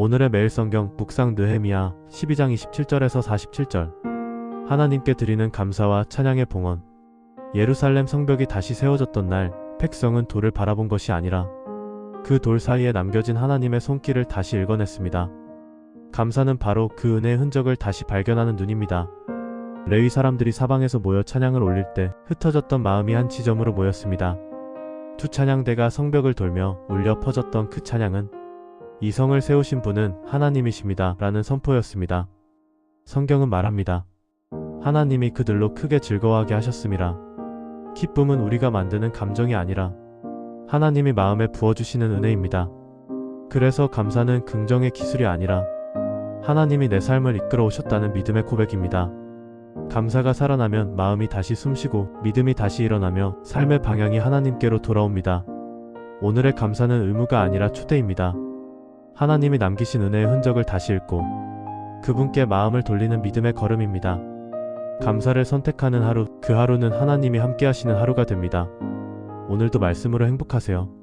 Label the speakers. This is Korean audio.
Speaker 1: 오늘의 매일 성경 묵상 느헤미야 12장 27절에서 47절 하나님께 드리는 감사와 찬양의 봉헌 예루살렘 성벽이 다시 세워졌던 날 백성은 돌을 바라본 것이 아니라 그 돌 사이에 남겨진 하나님의 손길을 다시 읽어냈습니다. 감사는 바로 그 은혜의 흔적을 다시 발견하는 눈입니다. 레위 사람들이 사방에서 모여 찬양을 올릴 때 흩어졌던 마음이 한 지점으로 모였습니다. 두 찬양대가 성벽을 돌며 울려 퍼졌던 그 찬양은 이 성을 세우신 분은 하나님이십니다. 라는 선포였습니다. 성경은 말합니다. 하나님이 그들로 크게 즐거워하게 하셨습니다. 기쁨은 우리가 만드는 감정이 아니라 하나님이 마음에 부어주시는 은혜입니다. 그래서 감사는 긍정의 기술이 아니라 하나님이 내 삶을 이끌어 오셨다는 믿음의 고백입니다. 감사가 살아나면 마음이 다시 숨쉬고 믿음이 다시 일어나며 삶의 방향이 하나님께로 돌아옵니다. 오늘의 감사는 의무가 아니라 초대입니다. 하나님이 남기신 은혜의 흔적을 다시 읽고 그분께 마음을 돌리는 믿음의 걸음입니다. 감사를 선택하는 하루, 그 하루는 하나님이 함께 하시는 하루가 됩니다. 오늘도 말씀으로 행복하세요.